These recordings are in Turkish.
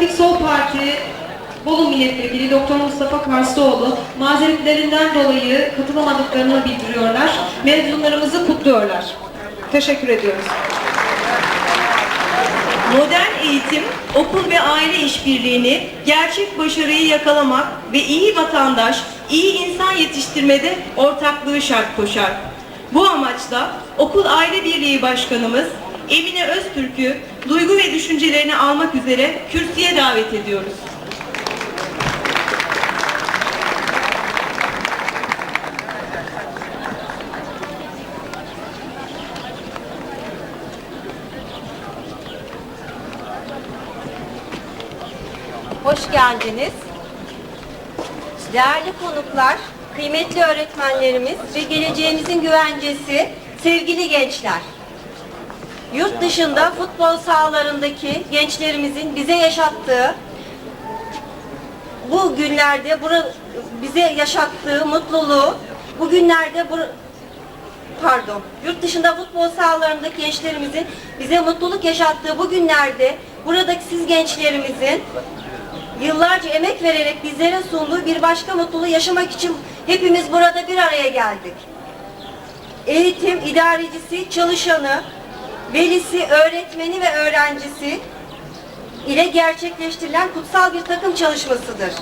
Demokratik Sol Parti Bolu Milletvekili Doktor Mustafa Karslıoğlu mazeretlerinden dolayı katılamadıklarını bildiriyorlar. Mezunlarımızı kutluyorlar. Teşekkür ediyoruz. Modern eğitim, okul ve aile işbirliğini, gerçek başarıyı yakalamak ve iyi vatandaş, iyi insan yetiştirmede ortaklığı şart koşar. Bu amaçla Okul Aile Birliği Başkanımız Emine Öztürk'ü duygu ve düşüncelerini almak üzere kürsüye davet ediyoruz. Hoş geldiniz. Değerli konuklar, kıymetli öğretmenlerimiz ve geleceğimizin güvencesi, sevgili gençler. Yurt dışında futbol sahalarındaki gençlerimizin bize yaşattığı bu günlerde bura- bize yaşattığı mutluluğu bugünlerde bu pardon, yurt dışında futbol sahalarındaki gençlerimizin bize mutluluk yaşattığı bu günlerde buradaki siz gençlerimizin yıllarca emek vererek bizlere sunduğu bir başka mutluluğu yaşamak için hepimiz burada bir araya geldik. Eğitim idarecisi, çalışanı, velisi, öğretmeni ve öğrencisi ile gerçekleştirilen kutsal bir takım çalışmasıdır.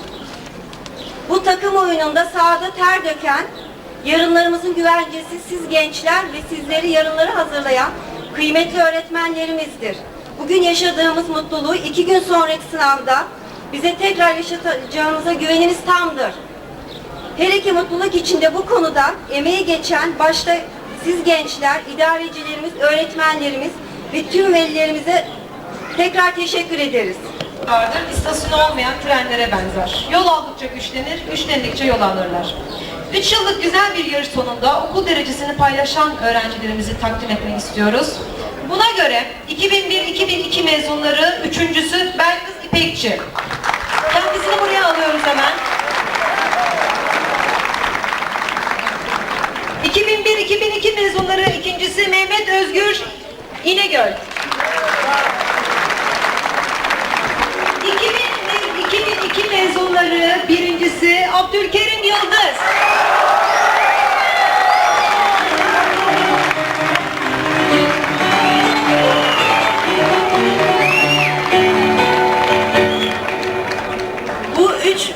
Bu takım oyununda sahada ter döken, yarınlarımızın güvencesi siz gençler ve sizleri yarınları hazırlayan kıymetli öğretmenlerimizdir. Bugün yaşadığımız mutluluğu iki gün sonraki sınavda bize tekrar yaşatacağımıza güvenimiz tamdır. Her iki mutluluk içinde bu konuda emeği geçen başta siz gençler, idarecilerimiz, öğretmenlerimiz ve tüm velilerimize tekrar teşekkür ederiz. vardır. İstasyonu olmayan trenlere benzer. Yol aldıkça güçlenir, güçlendikçe yol alırlar. 3 yıllık güzel bir yarış sonunda okul derecesini paylaşan öğrencilerimizi takdim etmek istiyoruz. Buna göre 2001-2002 mezunları üçüncüsü Belkıs İpekçi. Kendisini buraya alıyoruz hemen. 2001-2002 mezunları ikincisi Mehmet Özgür İnegöl. 2000 ve 2002 mezunları birincisi Abdülkerim Yıldız.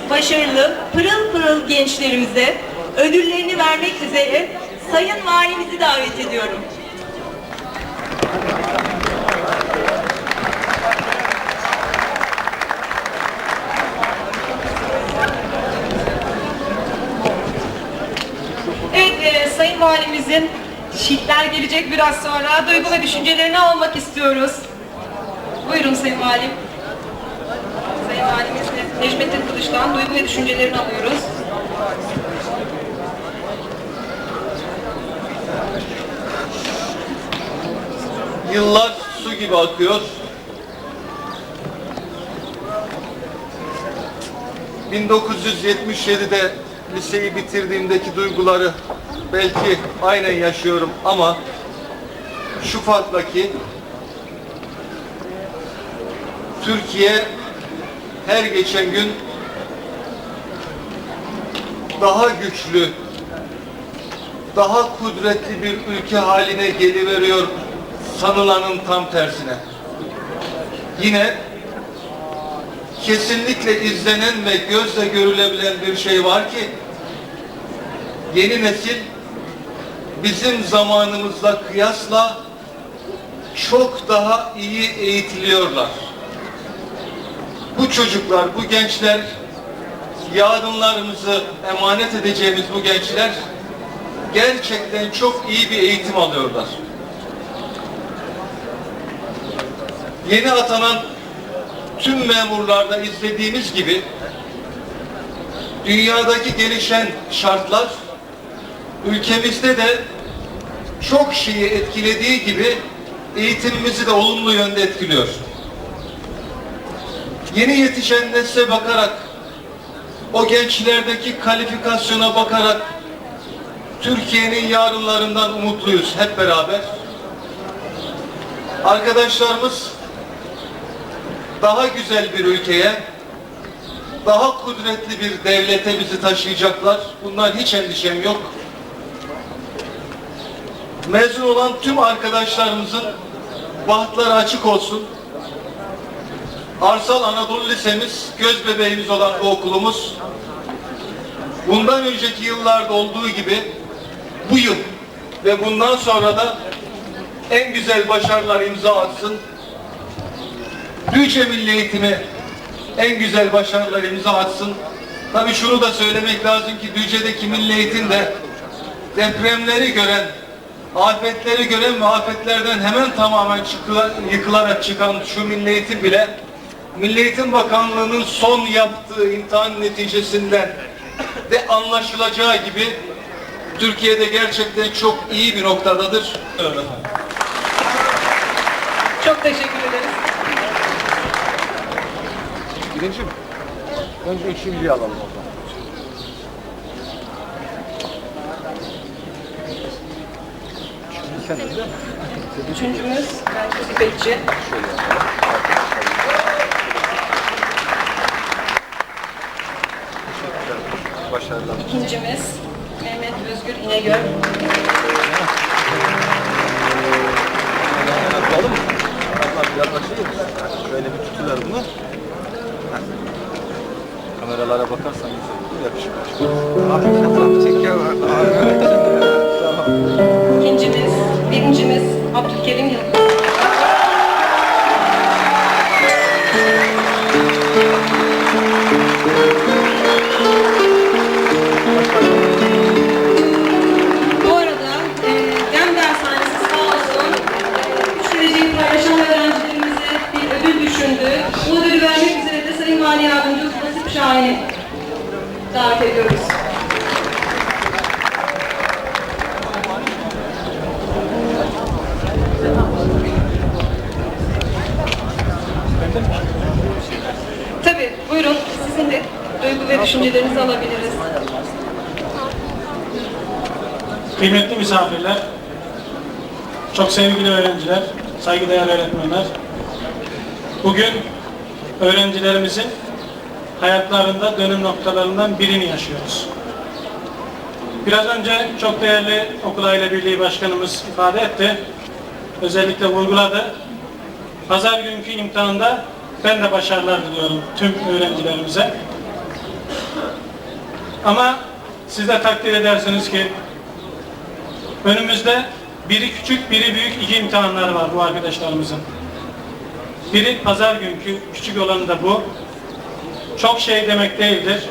Başarılı pırıl pırıl gençlerimize ödüllerini vermek üzere Sayın Valimizi davet ediyorum. Evet, e, Sayın Valimizin şiitler gelecek biraz sonra. Duygu ve düşüncelerini almak istiyoruz. Buyurun Sayın Valim. Sayın Valimiz Ne- Necmettin Kılıç'tan duygu ve düşüncelerini alıyoruz. Yıllar su gibi akıyor. ...1977'de liseyi bitirdiğimdeki duyguları belki aynen yaşıyorum ama şu farkla ki Türkiye her geçen gün daha güçlü, daha kudretli bir ülke haline geliveriyor sanılanın tam tersine. Yine kesinlikle izlenen ve gözle görülebilen bir şey var ki yeni nesil bizim zamanımızla kıyasla çok daha iyi eğitiliyorlar. Bu çocuklar, bu gençler yarınlarımızı emanet edeceğimiz bu gençler gerçekten çok iyi bir eğitim alıyorlar. Yeni atanan tüm memurlarda izlediğimiz gibi dünyadaki gelişen şartlar ülkemizde de çok şeyi etkilediği gibi eğitimimizi de olumlu yönde etkiliyor. Yeni yetişen nesle bakarak o gençlerdeki kalifikasyona bakarak Türkiye'nin yarınlarından umutluyuz hep beraber. Arkadaşlarımız daha güzel bir ülkeye, daha kudretli bir devlete bizi taşıyacaklar. Bundan hiç endişem yok. Mezun olan tüm arkadaşlarımızın bahtları açık olsun. Arsal Anadolu Lisemiz, göz bebeğimiz olan bu okulumuz, bundan önceki yıllarda olduğu gibi bu yıl ve bundan sonra da en güzel başarılar imza atsın. Düzce Milli Eğitimi en güzel başarılar imza atsın. Tabii şunu da söylemek lazım ki Düzce'deki Milli Eğitim de depremleri gören, afetleri gören ve afetlerden hemen tamamen çıkıla- yıkılarak çıkan şu Milli Eğitim bile Milli Eğitim Bakanlığı'nın son yaptığı imtihan neticesinden de anlaşılacağı gibi Türkiye'de gerçekten çok iyi bir noktadadır. Efendim. Çok teşekkür ederiz. Birincim, önce ekşimliği alalım o zaman. Üçüncümüz Belki Bekçi. Başarılar. İkincimiz Mehmet Özgür İnegöl. Alalım biraz açayım. Şöyle bir tutuver bunu. Kameralara bakarsan güzel olur, yakışır. Abi fotoğraf çekiyor. Tamam. İkincimiz, birincimiz Abdülkerim Yıldız. Kıymetli misafirler, çok sevgili öğrenciler, saygıdeğer öğretmenler. Bugün öğrencilerimizin hayatlarında dönüm noktalarından birini yaşıyoruz. Biraz önce çok değerli Okul Aile Birliği Başkanımız ifade etti. Özellikle vurguladı. Pazar günkü imtihanda ben de başarılar diliyorum tüm öğrencilerimize. Ama siz de takdir edersiniz ki Önümüzde biri küçük, biri büyük iki imtihanlar var bu arkadaşlarımızın. Biri pazar günkü, küçük olanı da bu. Çok şey demek değildir.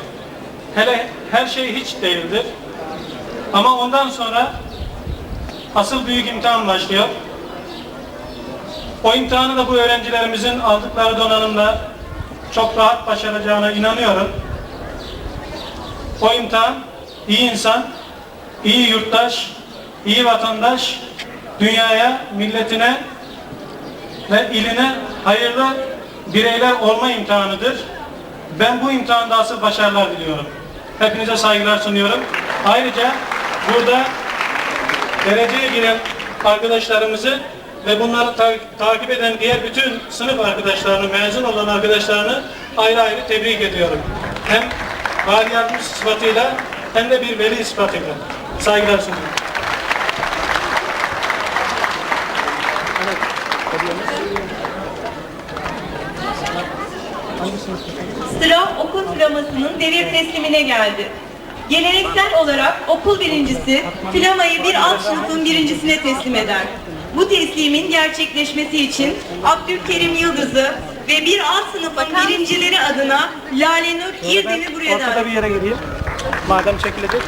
Hele her şey hiç değildir. Ama ondan sonra asıl büyük imtihan başlıyor. O imtihanı da bu öğrencilerimizin aldıkları donanımla çok rahat başaracağına inanıyorum. O imtihan iyi insan, iyi yurttaş, iyi vatandaş, dünyaya, milletine ve iline hayırlı bireyler olma imtihanıdır. Ben bu imtihanda asıl başarılar diliyorum. Hepinize saygılar sunuyorum. Ayrıca burada dereceye giren arkadaşlarımızı ve bunları ta- takip eden diğer bütün sınıf arkadaşlarını, mezun olan arkadaşlarını ayrı ayrı tebrik ediyorum. Hem vali yardımcısı sıfatıyla hem de bir veli sıfatıyla. Saygılar sunuyorum. Sıra okul flamasının devir teslimine geldi. Geleneksel olarak okul birincisi flamayı bir alt sınıfın birincisine teslim eder. Bu teslimin gerçekleşmesi için Abdülkerim Yıldız'ı ve bir alt sınıfın birincileri adına Lale Nur İrdem'i buraya davet Ortada bir yere geleyim. Madem çekilecek.